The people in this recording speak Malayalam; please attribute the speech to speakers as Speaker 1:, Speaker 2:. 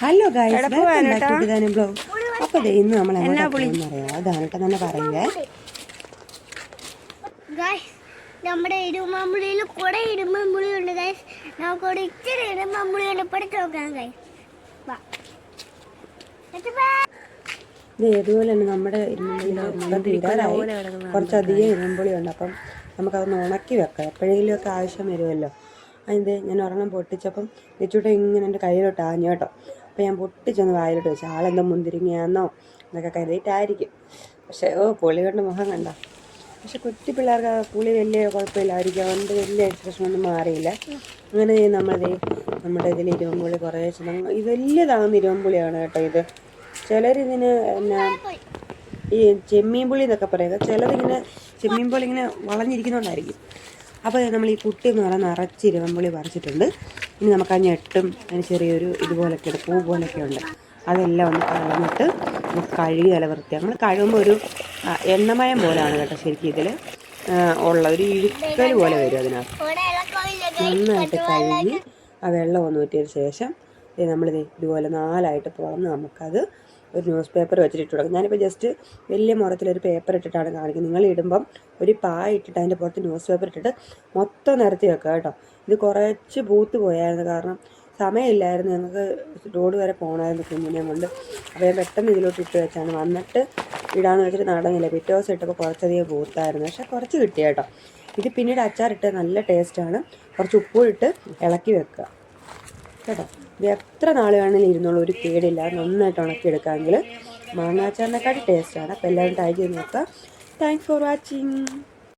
Speaker 1: ഹലോ ഗൈസ് ബ്ലോഗ് അപ്പോൾ ദേ ഇന്ന് നമ്മൾ എങ്ങോട്ടാ അറിയാം അതാണ് കേട്ടോ തന്നെ പറയുന്നത്
Speaker 2: ഗൈസ് നമ്മുടെ ഇരുമമ്പുളിയിൽ കുറെ ഇരുമമ്പുളി ഉണ്ട് ഗൈസ് ഒരു ഇച്ചിരി ഇരുമമ്പുളി ഉണ്ട് പഠിച്ചു നോക്കാം ഗൈസ്
Speaker 1: ഇത് ഇതുപോലെ തന്നെ നമ്മുടെ കുറച്ചധികം ഇരുമ്പുളി ഉണ്ട് അപ്പം നമുക്കതൊന്ന് ഉണക്കി വെക്കാം. എപ്പോഴെങ്കിലും ഒക്കെ ആവശ്യം വരുമല്ലോ. അതിന്റെ ഞാൻ ഒരെണ്ണം പൊട്ടിച്ചപ്പം വെച്ചിട്ട് ഇങ്ങനെ എന്റെ കയ്യിലോട്ട് ആഞ്ഞു കേട്ടോ. അപ്പോൾ ഞാൻ പൊട്ടിച്ചൊന്ന് വായിലോട്ട് വെച്ചു. ആളെന്തോ മുന്തിരിങ്ങയാന്നോ? എന്നൊക്കെ കരുതിയിട്ടായിരിക്കും. പക്ഷേ ഓ പുളി കൊണ്ട് മുഖം കണ്ട? പക്ഷെ കുട്ടി പിള്ളേർക്ക് പുളി വലിയ കുഴപ്പമില്ലായിരിക്കും അതുകൊണ്ട് വലിയ എക്സ്പ്രഷനൊന്നും മാറിയില്ല. അങ്ങനെ നമ്മളിത് നമ്മുടെ ഇതിൽ ഇരുവമ്പുളി കുറേ ഇത് വലിയതാകുന്ന ഇരുവമ്പുളിയാണ് കേട്ടോ ഇത്. ചിലരിതിന് എന്നാ ഈ ചെമ്മീൻ പുളി എന്നൊക്കെ പറയുക ചിലതിങ്ങനെ ചെമ്മീൻ പുളി ഇങ്ങനെ വളഞ്ഞിരിക്കുന്നതുകൊണ്ടായിരിക്കും അപ്പോൾ നമ്മൾ ഈ കുട്ടി എന്ന് പറഞ്ഞാൽ നിറച്ച് ഇരുമ്പുളി പറിച്ചിട്ടുണ്ട്. ഇനി നമുക്ക് ആ ഞെട്ടും അതിന് ചെറിയൊരു ഇതുപോലൊക്കെ ഉണ്ട് പൂ പോലൊക്കെ ഉണ്ട്. അതെല്ലാം ഒന്ന് കളഞ്ഞിട്ട് നമുക്ക് കഴുകി നല്ല വൃത്തിയാണ് നമ്മൾ കഴുകുമ്പോൾ ഒരു എണ്ണമയം പോലെയാണ് കേട്ടോ ശരിക്കും ഇതിൽ ഉള്ള ഒരു ഇഴുക്കൽ പോലെ വരും അതിനകത്ത്. നന്നായിട്ട് കഴുകി ആ വെള്ളം ഒന്ന് ഊറ്റിയതിന് ശേഷം നമ്മളിത് ഇതുപോലെ നാലായിട്ട് പുറന്ന് നമുക്കത് ഒരു ന്യൂസ് പേപ്പർ വെച്ചിട്ട് ഇട്ട് കൊടുക്കും ഞാനിപ്പോൾ ജസ്റ്റ് വലിയ മുറത്തിലൊരു പേപ്പർ ഇട്ടിട്ടാണ് കാണിക്കുന്നത്. നിങ്ങൾ ഇടുമ്പം ഒരു പായ ഇട്ടിട്ട് അതിന്റെ പുറത്ത് ന്യൂസ് പേപ്പർ ഇട്ടിട്ട് മൊത്തം നിരത്തി വെക്കുക കേട്ടോ. ഇത് കുറച്ച് പൂത്ത് പോയായിരുന്നു. കാരണം സമയമില്ലായിരുന്നു. ഞങ്ങൾക്ക് റോഡ് വരെ പോകണമായിരുന്നു കുഞ്ഞിനെ കൊണ്ട്. അപ്പോൾ ഞാൻ പെട്ടെന്ന് ഇതിലോട്ട് ഇട്ട് വെച്ചാണ്. വന്നിട്ട് ഇടാന്ന് വെച്ചിട്ട് നടന്നില്ല. പിറ്റേ ദിവസം ഇട്ടപ്പോൾ കുറച്ചധികം പൂത്തായിരുന്നു. പക്ഷേ കുറച്ച് കിട്ടിയ കേട്ടോ. ഇത് പിന്നീട് അച്ചാറിട്ട് നല്ല ടേസ്റ്റാണ് കുറച്ച് ഉപ്പും ഇട്ട് ഇളക്കി വെക്കുക. കേട്ടോ. ഇത് എത്ര നാൾ വേണമെങ്കിലും ഇരുന്നോളൂ ഒരു കേടില്ല നന്നായിട്ട് ഉണക്കിയെടുക്കാമെങ്കിൽ മാങ്ങാച്ചാറിനെക്കാട്ടി ടേസ്റ്റാണ് അപ്പോൾ എല്ലാവരും ട്രൈ ചെയ്ത് നോക്കുക. Thanks for watching